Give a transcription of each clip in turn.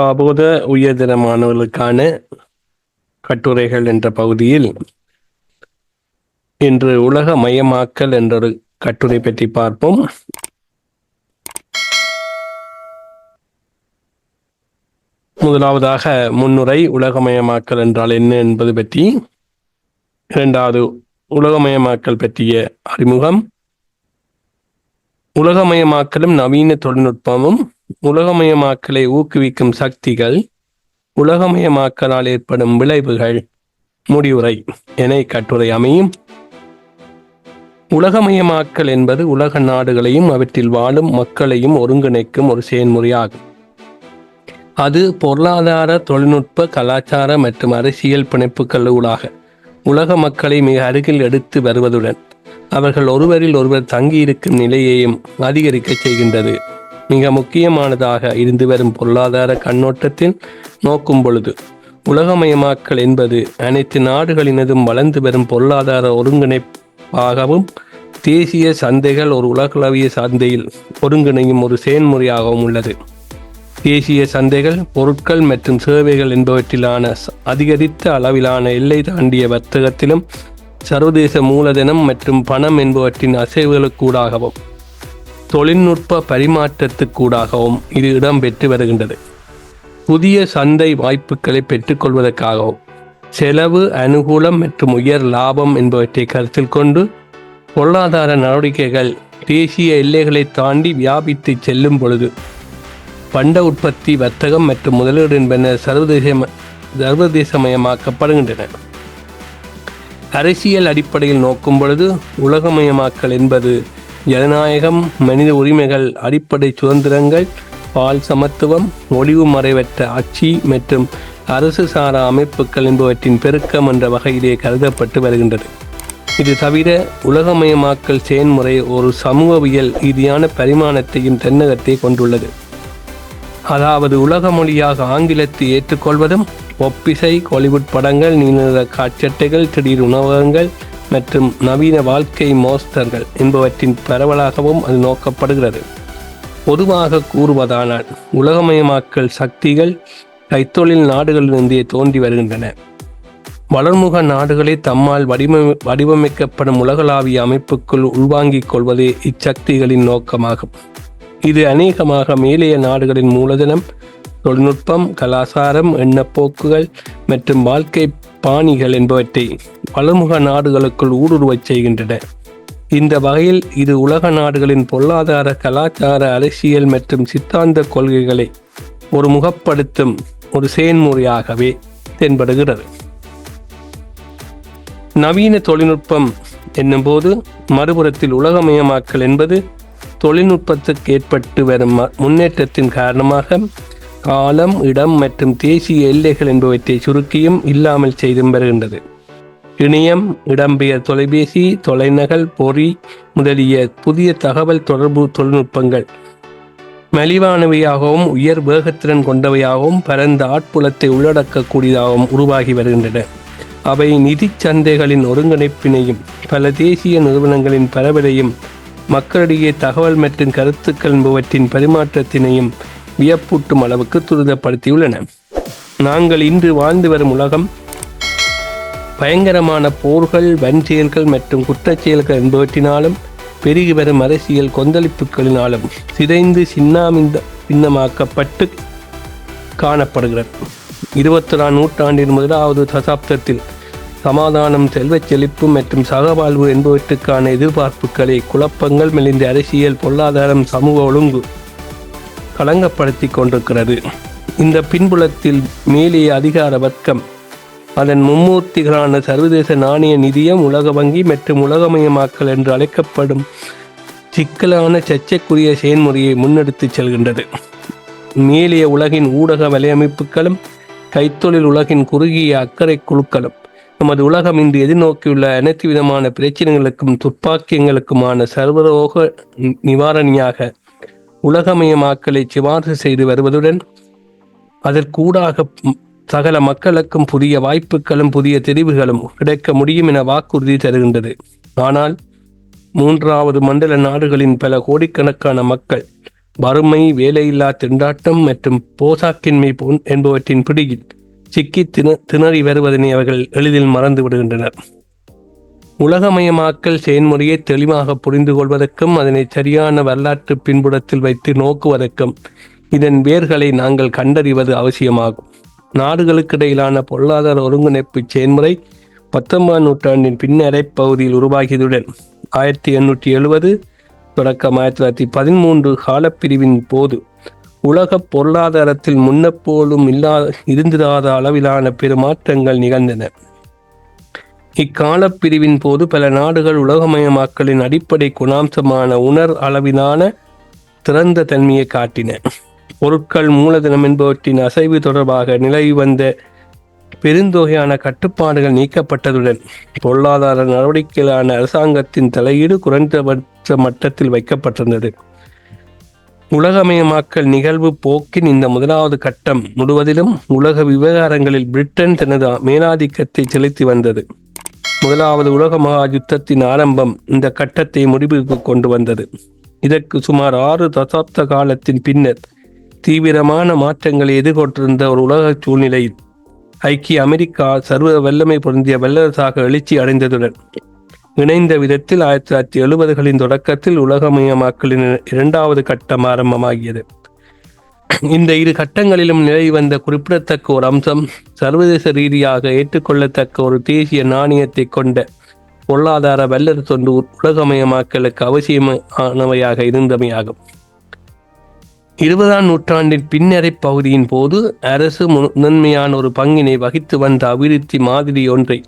காபோத உயர்தர மாணவர்களுக்கான கட்டுரைகள் என்ற பகுதியில் இன்று உலக மயமாக்கல் என்ற ஒரு கட்டுரை பற்றி பார்ப்போம். முதலாவதாக முன்னுரை உலகமயமாக்கல் என்றால் என்ன என்பது பற்றி இரண்டாவது உலகமயமாக்கல் பற்றிய அறிமுகம் உலகமயமாக்கலும் நவீன தொழில்நுட்பமும் உலகமயமாக்கலை ஊக்குவிக்கும் சக்திகள் உலகமயமாக்கலால் ஏற்படும் விளைவுகள். முடிவுரை. என கட்டுரை அமையும். உலகமயமாக்கல் என்பது உலக நாடுகளையும் அவற்றில் வாழும் மக்களையும் ஒருங்கிணைக்கும் ஒரு செயல்முறையாகும். அது பொருளாதார தொழில்நுட்ப கலாச்சார மற்றும் அரசியல் பிணைப்புகளூடாக உலக மக்களை மிக அருகில் எடுத்து வருவதுடன் அவர்கள் ஒருவரில் ஒருவர் தங்கியிருக்கும் நிலையையும் அதிகரிக்க செய்கின்றது. மிக முக்கியமானதாக இருந்து வரும் பொருளாதார கண்ணோட்டத்தில் நோக்கும் பொழுது உலகமயமாக்கல் என்பது அனைத்து நாடுகளினதும் வளர்ந்து வரும் பொருளாதார ஒருங்கிணைப்பாகவும் தேசிய சந்தைகள் ஒரு உலகளவிய சந்தையில் ஒருங்கிணையும் ஒரு செயல்முறையாகவும் உள்ளது. தேசிய சந்தைகள் பொருட்கள் மற்றும் சேவைகள் என்பவற்றிலான அதிகரித்த அளவிலான எல்லை தாண்டிய வர்த்தகத்திலும் சர்வதேச மூலதனம் மற்றும் பணம் என்பவற்றின் அசைவுகளுக்கூடாகவும் தொழில்நுட்ப பரிமாற்றத்துக்கூடாகவும் இது இடம்பெற்று வருகின்றது. புதிய சந்தை வாய்ப்புகளை பெற்றுக்கொள்வதற்காகவும் செலவு அனுகூலம் மற்றும் உயர் லாபம் என்பவற்றை கருத்தில் கொண்டு பொருளாதார நடவடிக்கைகள் தேசிய எல்லைகளை தாண்டி வியாபித்து செல்லும் பொழுது பண்ட உற்பத்தி வர்த்தகம் மற்றும் முதலீடு என்பன சர்வதேச சர்வதேசமயமாக்கப்படுகின்றன. அரசியல் அடிப்படையில் நோக்கும் பொழுது உலகமயமாக்கல் என்பது ஜனநாயகம் மனித உரிமைகள் அடிப்படை சுதந்திரங்கள் பால் சமத்துவம் ஒளிவு மறைவற்ற ஆட்சி மற்றும் அரசு சாரா அமைப்புகள் என்பவற்றின் பெருக்கம் என்ற வகையிலே கருதப்பட்டு வருகின்றது. இது தவிர உலகமயமாக்கல் செயன்முறை ஒரு சமூகவியல் ரீதியான பரிமாணத்தையும் தென்னகத்தை கொண்டுள்ளது. அதாவது உலக மொழியாக ஆங்கிலத்தை ஏற்றுக்கொள்வதும் ஒப்பிசை கோலிவுட் படங்கள் நீண்ட காட்சட்டைகள் திடீர் உணவகங்கள் மற்றும் நவீன வாழ்க்கை மோஸ்டர்கள் என்பவற்றின் பரவலாகவும் அது நோக்கப்படுகிறது. பொதுவாக கூறுவதானால் உலகமயமாக்கல் சக்திகள் கைத்தொழில் நாடுகளிலிருந்தே தோன்றி வருகின்றன. வளர்முக நாடுகளை தம்மால் வடிவமை வடிவமைக்கப்படும் உலகளாவிய அமைப்புக்குள் உள்வாங்கிக் கொள்வதே இச்சக்திகளின் நோக்கமாகும். இது அநேகமாக மேலைய நாடுகளின் மூலதனம் தொழில்நுட்பம் கலாச்சாரம் எண்ணப்போக்குகள் மற்றும் வாழ்க்கை பாணிகள் என்பவற்றை வளர்முக நாடுகளுக்குள் ஊடுருவச் செய்கின்றன. இந்த வகையில் இது உலக நாடுகளின் பொருளாதார கலாச்சார அரசியல் மற்றும் சித்தாந்த கொள்கைகளை ஒரு முகப்படுத்தும் ஒரு செயன்முறையாகவே தென்படுகிறது. நவீன தொழில்நுட்பம் என்னும்போது மறுபுறத்தில் உலகமயமாக்கல் என்பது தொழில்நுட்பத்துக்கு ஏற்பட்டு வரும் முன்னேற்றத்தின் காரணமாக காலம் இடம் மற்றும் தேசிய எல்லைகள் என்பவற்றை சுருக்கியும் இல்லாமல் செய்தும் வருகின்றது. இணையம் இடம்பெயர் தொலைபேசி தொலைநகல் பொறி முதலிய புதிய தகவல் தொடர்பு தொழில்நுட்பங்கள். மலிவானவையாகவும் உயர் வேகத்திறன் கொண்டவையாகவும் பரந்த ஆட்புலத்தை உள்ளடக்கக்கூடியதாகவும் உருவாகி வருகின்றன. அவை நிதி சந்தைகளின் ஒருங்கிணைப்பினையும் பல தேசிய நிறுவனங்களின் பரவலையும் மக்களிடையே தகவல் மற்றும் கருத்துக்கள் என்பவற்றின் பரிமாற்றத்தினையும் வியப்பூட்டும் அளவுக்கு துரிதப்படுத்தியுள்ளன. நாங்கள் இன்று வாழ்ந்து வரும் உலகம் பயங்கரமான போர்கள் வன்செயல்கள் மற்றும் குற்றச்செயல்கள் என்பவற்றினாலும் பெருகி வரும் அரசியல் கொந்தளிப்புகளினாலும் சிதைந்து சின்னாமிந்த சின்னமாக்கப்பட்டு காணப்படுகிறது. இருபத்தொராம் நூற்றாண்டின் முதலாவது தசாப்தத்தில் சமாதானம் செல்வச் செழிப்பு மற்றும் சகவாழ்வு என்பவற்றுக்கான எதிர்பார்ப்புகளை குழப்பங்கள் மெலிந்த அரசியல் பொருளாதாரம் சமூக ஒழுங்கு களங்கப்படுத்தி கொண்டிருக்கிறது. இந்த பின்புலத்தில் மேலே அதிகார வர்க்கம். அதன் மும்மூர்த்திகளான சர்வதேச நாணய நிதியம் உலக வங்கி மற்றும் உலகமயமாக்கல் என்று அழைக்கப்படும் சிக்கலான சர்ச்சைக்குரிய செயல்முறையை முன்னெடுத்து செல்கின்றது. மேலிய உலகின் ஊடக வலையமைப்புகளும் கைத்தொழில் உலகின் குறுகிய அக்கறை குழுக்களும் நமது உலகம் இன்று எதிர்நோக்கியுள்ள அனைத்து விதமான பிரச்சனைகளுக்கும் துப்பாக்கியங்களுக்குமான சர்வரோக நிவாரணியாக உலகமயமாக்கலை சிபார்சு செய்து வருவதுடன் அதற்கூடாக சகல மக்களுக்கும் புதிய வாய்ப்புகளும் புதிய தெரிவுகளும் கிடைக்க முடியும் என வாக்குறுதி தருகின்றது. ஆனால் மூன்றாவது மண்டல நாடுகளின் பல கோடிக்கணக்கான மக்கள் வறுமை வேலையில்லா திண்டாட்டம் மற்றும் போசாக்கின்மை போன் என்பவற்றின் பிடியில் சிக்கி திண திணறி வருவதனை அவர்கள் எளிதில் மறந்து விடுகின்றனர். உலகமயமாக்கல் செயல்முறையை தெளிவாக புரிந்து கொள்வதற்கும் அதனை சரியான வரலாற்று பின்புடத்தில் வைத்து நோக்குவதற்கும் இதன் வேர்களை நாங்கள் கண்டறிவது அவசியமாகும். நாடுகளுக்கிடையிலான பொருளாதார ஒருங்கிணைப்பு செயல்முறை பத்தொன்பதாம் நூற்றாண்டின் பின்னரை பகுதியில் உருவாகியதுடன் ஆயிரத்தி எண்ணூற்றி எழுபது தொடக்கம் ஆயிரத்தி தொள்ளாயிரத்தி பதிமூன்று காலப்பிரிவின் போது உலக பொருளாதாரத்தில் முன்னப்போலும் இல்லா இருந்திராத அளவிலான பெருமாற்றங்கள் நிகழ்ந்தன. இக்காலப் பிரிவின் போது பல நாடுகள் உலகமயமாக்கலின் அடிப்படை குணாம்சமான உணர் அளவிலான திறந்த தன்மையை காட்டின. பொருட்கள் மூலதனம் என்பவற்றின் அசைவு தொடர்பாக நிலவி வந்த பெருந்தொகையான கட்டுப்பாடுகள் நீக்கப்பட்டதுடன் பொருளாதார நடவடிக்கைகளான அரசாங்கத்தின் தலையீடு குறைந்தபட்ச மட்டத்தில் வைக்கப்பட்டிருந்தது. உலகமயமாக்கல் நிகழ்வு போக்கின் இந்த முதலாவது கட்டம் முழுவதிலும் உலக விவகாரங்களில் பிரிட்டன் தனது மேலாதிக்கத்தை செலுத்தி வந்தது. முதலாவது உலக மகா யுத்தத்தின் ஆரம்பம் இந்த கட்டத்தை முடிவுக்கு கொண்டு வந்தது. இதற்கு சுமார் ஆறு தசாப்த காலத்தின் பின்னர் தீவிரமான மாற்றங்களை எதிர்கொண்டிருந்த ஒரு உலக சூழ்நிலையில் ஐக்கிய அமெரிக்கா சர்வ வல்லமை பொருந்திய வல்லரசாக எழுச்சி அடைந்ததுடன் இணைந்த விதத்தில் ஆயிரத்தி தொள்ளாயிரத்தி எழுபதுகளின் தொடக்கத்தில் உலகமயமாக்கலின் இரண்டாவது கட்டம் ஆரம்பமாகியது. இந்த இரு கட்டங்களிலும் நிலை வந்த குறிப்பிடத்தக்க ஒரு அம்சம் சர்வதேச ரீதியாக ஏற்றுக்கொள்ளத்தக்க ஒரு தேசிய நாணயத்தை கொண்ட பொருளாதார வல்லரசு ஒன்று உலகமயமாக்கலுக்கு அவசியமானவையாக இருந்தமையாகும். இருபதாம் நூற்றாண்டின் பின்னரை பகுதியின் போது அரசு முதன்மையான ஒரு பங்கினை வகித்து வந்த அபிவிருத்தி மாதிரி ஒன்றை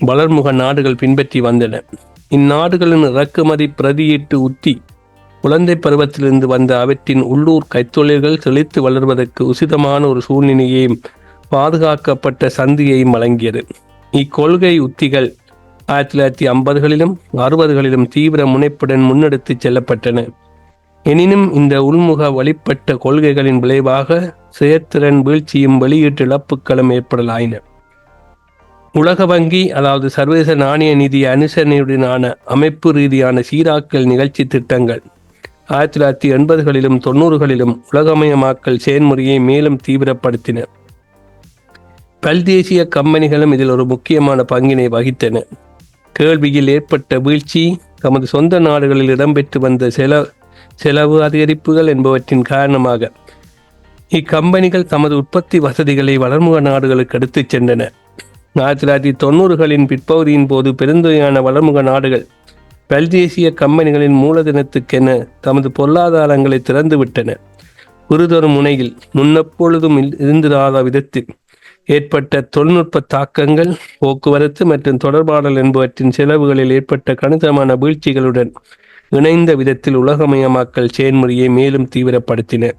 வளர்முக நாடுகள் பின்பற்றி வந்தன. இந்நாடுகளின் இறக்குமதி பிரதியீட்டு உத்தி குழந்தை பருவத்திலிருந்து வந்த அவற்றின் உள்ளூர் கைத்தொழில்கள் செழித்து வளர்வதற்கு உசிதமான ஒரு சூழ்நிலையையும் பாதுகாக்கப்பட்ட சந்தியையும் வழங்கியது. இக்கொள்கை உத்திகள் ஆயிரத்தி தொள்ளாயிரத்தி ஐம்பதுகளிலும் அறுபதுகளிலும் தீவிர முனைப்புடன் முன்னெடுத்துச் செல்லப்பட்டன. எனினும் இந்த உள்முக வழிபட்ட கொள்கைகளின் விளைவாக செயற்திறன் வீழ்ச்சியும் வெளியீட்டு இழப்புகளும் ஏற்படலாயின. உலக வங்கி அதாவது சர்வதேச நாணய நிதி அனுசரணையுடனான அமைப்பு ரீதியான சீராக்கல் நிகழ்ச்சி திட்டங்கள் ஆயிரத்தி தொள்ளாயிரத்தி எண்பதுகளிலும் தொண்ணூறுகளிலும் உலகமயமாக்கல் செயல்முறையை மேலும் தீவிரப்படுத்தின. பல்தேசிய கம்பெனிகளும் இதில் ஒரு முக்கியமான பங்கினை வகித்தன. கேள்வியில் ஏற்பட்ட வீழ்ச்சி தமது சொந்த நாடுகளில் இடம்பெற்று வந்த செல செலவு அதிகரிப்புகள் என்பவற்றின் காரணமாக இக்கம்பெனிகள் தமது உற்பத்தி வசதிகளை வளர்முக நாடுகளுக்கு எடுத்துச் சென்றன. ஆயிரத்தி தொள்ளாயிரத்தி தொண்ணூறுகளின் பிற்பகுதியின் போது பெருந்தொகையான வளர்முக நாடுகள் பல்தேசிய கம்பெனிகளின் மூலதனத்துக்கென தமது பொருளாதாரங்களை திறந்துவிட்டன. குருதொரு முனையில் முன்னப்பொழுதும் இருந்திராத விதத்தில் ஏற்பட்ட தொழில்நுட்ப தாக்கங்கள் போக்குவரத்து மற்றும் தொடர்பாடல் என்பவற்றின் செலவுகளில் ஏற்பட்ட கணிசமான வீழ்ச்சிகளுடன் இணைந்த விதத்தில் உலகமயமாக்கல் செயல்முறையை மேலும் தீவிரப்படுத்தின.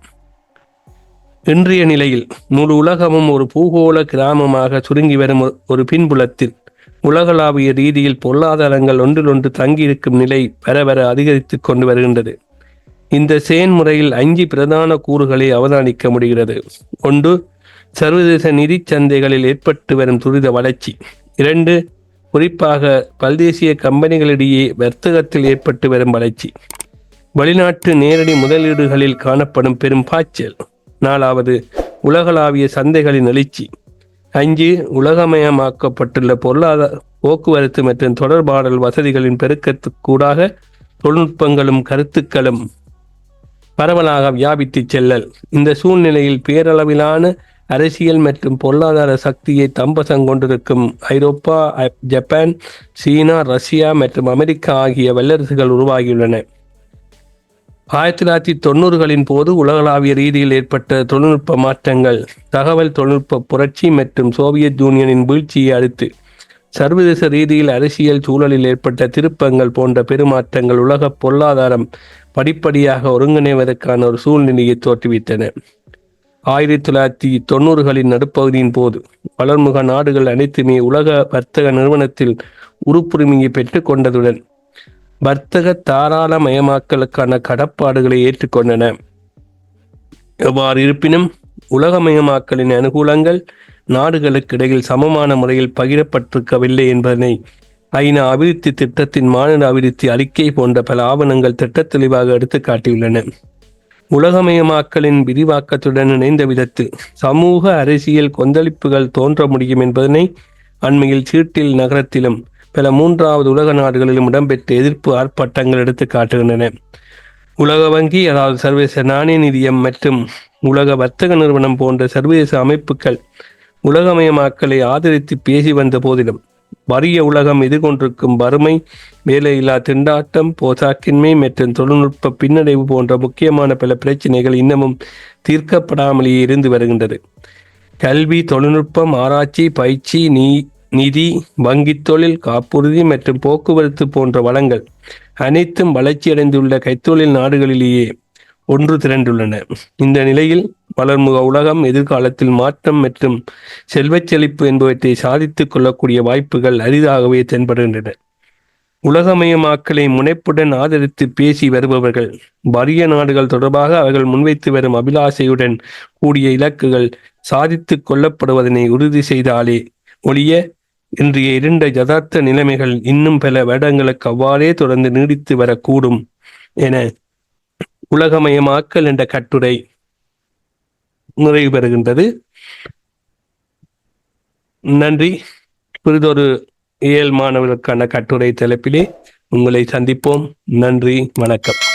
இன்றைய நிலையில் முழு உலகமும் ஒரு பூகோள கிராமமாக சுருங்கி வரும் ஒரு பின்புலத்தில் உலகளாவிய ரீதியில் பொருளாதாரங்கள் ஒன்றிலொன்று தங்கியிருக்கும் நிலை வர வர அதிகரித்து கொண்டு வருகின்றது. இந்த செயன்முறையில் அஞ்சு பிரதான கூறுகளை அவதானிக்க முடிகிறது. ஒன்று சர்வதேச நிதி சந்தைகளில் ஏற்பட்டு வரும் துரித வளர்ச்சி. இரண்டு குறிப்பாக பல்தேசிய கம்பெனிகளிடையே வர்த்தகத்தில் ஏற்பட்டு வரும் வளர்ச்சி. வெளிநாட்டு நேரடி முதலீடுகளில் காணப்படும் பெரும் பாய்ச்சல். நாலாவது உலகளாவிய சந்தைகளின் எழுச்சி. அஞ்சு உலகமயமாக்கப்பட்டுள்ள பொருளாதார போக்குவரத்து மற்றும் தொடர்பாடல் வசதிகளின் பெருக்கத்துக்கூடாக தொழில்நுட்பங்களும் கருத்துக்களும் பரவலாக வியாபித்து செல்லல். இந்த சூழ்நிலையில் பேரளவிலான அரசியல் மற்றும் பொருளாதார சக்தியை தம்பசம் கொண்டிருக்கும் ஐரோப்பா ஜப்பான் சீனா ரஷ்யா மற்றும் அமெரிக்கா ஆகிய வல்லரசுகள் உருவாகியுள்ளன. ஆயிரத்தி தொள்ளாயிரத்தி தொண்ணூறுகளின் போது உலகளாவிய ரீதியில் ஏற்பட்ட தொழில்நுட்ப மாற்றங்கள் தகவல் தொழில்நுட்ப புரட்சி மற்றும் சோவியத் யூனியனின் வீழ்ச்சியை அடுத்து சர்வதேச ரீதியில் அரசியல் சூழலில் ஏற்பட்ட திருப்பங்கள் போன்ற பெருமாற்றங்கள் உலக பொருளாதாரம் படிப்படியாக ஒருங்கிணைவதற்கான ஒரு சூழ்நிலையை தோற்றுவித்தன. ஆயிரத்தி தொள்ளாயிரத்தி தொண்ணூறுகளின் நடுப்பகுதியின் போது வளர்முக நாடுகள் அனைத்துமே உலக வர்த்தக நிறுவனத்தில் உறுப்புரிமையை பெற்றுக் கொண்டதுடன் வர்த்தக தாராளமயமாக்கலுக்கான கடப்பாடுகளை ஏற்றுக்கொண்டன. எவ்வாறு இருப்பினும் உலகமயமாக்கலின் அனுகூலங்கள் நாடுகளுக்கு இடையில் சமமான முறையில் பகிரப்பட்டிருக்கவில்லை என்பதனை ஐநா அபிவிருத்தி திட்டத்தின் மாநில அபிவிருத்தி அறிக்கை போன்ற பல ஆவணங்கள் திட்ட தெளிவாக எடுத்து காட்டியுள்ளன. உலகமயமாக்கலின் விரிவாக்கத்துடன் இணைந்த விதத்தில் சமூக அரசியல் கொந்தளிப்புகள் தோன்ற முடியும் என்பதனை அண்மையில் சீட்டில் நகரத்திலும் பல மூன்றாவது உலக நாடுகளிலும் இடம்பெற்ற எதிர்ப்பு ஆர்ப்பாட்டங்கள் எடுத்து காட்டுகின்றன உலக வங்கி அதாவது சர்வதேச நாணய நிதியம் மற்றும் உலக வர்த்தக நிறுவனம் போன்ற சர்வதேச அமைப்புகள் உலகமயமாக்கலை ஆதரித்து பேசி வந்த போதிலும் வறிய உலகம் எதிர்கொண்டிருக்கும் வறுமை வேலையில்லா திண்டாட்டம் போசாக்கின்மை மற்றும் தொழில்நுட்ப பின்னடைவு போன்ற முக்கியமான பல பிரச்சனைகள் இன்னமும் தீர்க்கப்படாமலேயே இருந்து வருகின்றது. கல்வி தொழில்நுட்பம் ஆராய்ச்சி பயிற்சி நீ நிதி வங்கித் தொழில் காப்புறுதி மற்றும் போக்குவரத்து போன்ற வளங்கள் அனைத்தும் வளர்ச்சியடைந்துள்ள கைத்தொழில் நாடுகளிலேயே ஒன்று திரண்டுள்ளன. இந்த நிலையில் வளர்முக உலகம் எதிர்காலத்தில் மாற்றம் மற்றும் செல்வச் செழிப்பு என்பவற்றை சாதித்துக் கொள்ளக்கூடிய வாய்ப்புகள் அரிதாகவே தென்படுகின்றன. உலகமயமாக்கலை முனைப்புடன் ஆதரித்து பேசி வருபவர்கள் வறிய நாடுகள் தொடர்பாக அவர்கள் முன்வைத்து வரும் அபிலாசையுடன் கூடிய இலக்குகள் சாதித்துக் கொள்ளப்படுவதனை உறுதி செய்தாலே ஒழிய இன்றைய இருண்ட யதார்த்த நிலைமைகள் இன்னும் பல வருடங்களுக்கு அவ்வாறே தொடர்ந்து நீடித்து வரக்கூடும் என உலகமயமாக்கல் என்ற கட்டுரை நிறைவு பெறுகின்றது. நன்றி. புரிதொரு இயல் மாணவர்களுக்கான கட்டுரை தலைப்பிலே உங்களை சந்திப்போம். நன்றி. வணக்கம்.